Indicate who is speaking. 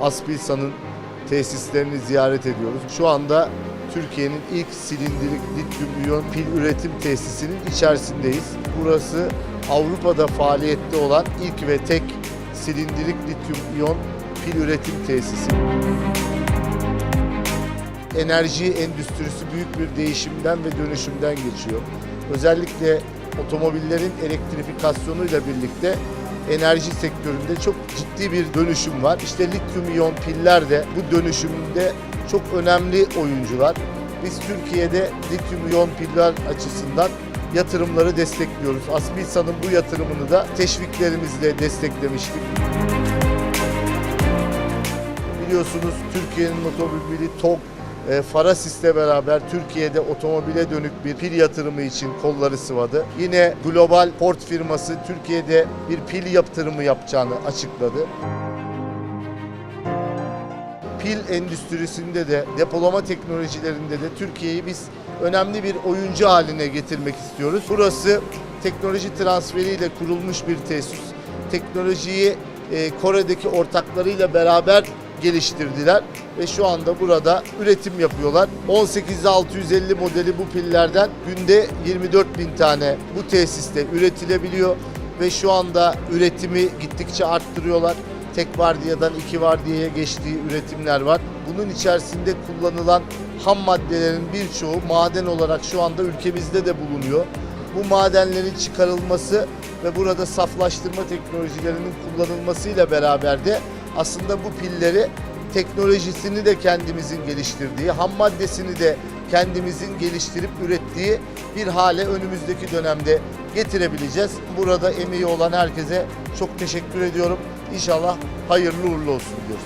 Speaker 1: Aspilsa'nın tesislerini ziyaret ediyoruz. Şu anda Türkiye'nin ilk silindirik lityum iyon pil üretim tesisinin içerisindeyiz. Burası Avrupa'da faaliyette olan ilk ve tek silindirik lityum iyon pil üretim tesisi. Enerji endüstrisi büyük bir değişimden ve dönüşümden geçiyor. Özellikle otomobillerin elektrifikasyonuyla birlikte enerji sektöründe çok ciddi bir dönüşüm var. İşte lityum iyon piller de bu dönüşümde çok önemli oyuncular. Biz Türkiye'de lityum iyon piller açısından yatırımları destekliyoruz. Aspilsa'nın bu yatırımını da teşviklerimizle desteklemiştik. Biliyorsunuz Türkiye'nin otomobili TOG e, Farasis'le beraber Türkiye'de otomobile dönük bir pil yatırımı için kolları sıvadı. Yine global port firması Türkiye'de bir pil yatırımı yapacağını açıkladı. Pil endüstrisinde de depolama teknolojilerinde de Türkiye'yi biz önemli bir oyuncu haline getirmek istiyoruz. Burası teknoloji transferiyle kurulmuş bir tesis. Teknolojiyi e, Kore'deki ortaklarıyla beraber geliştirdiler ve şu anda burada üretim yapıyorlar. 18650 modeli bu pillerden günde 24 bin tane bu tesiste üretilebiliyor ve şu anda üretimi gittikçe arttırıyorlar. Tek vardiyadan iki vardiyaya geçtiği üretimler var. Bunun içerisinde kullanılan ham maddelerin birçoğu maden olarak şu anda ülkemizde de bulunuyor. Bu madenlerin çıkarılması ve burada saflaştırma teknolojilerinin kullanılmasıyla beraber de aslında bu pilleri teknolojisini de kendimizin geliştirdiği, ham maddesini de kendimizin geliştirip ürettiği bir hale önümüzdeki dönemde getirebileceğiz. Burada emeği olan herkese çok teşekkür ediyorum. İnşallah hayırlı uğurlu olsun diyoruz.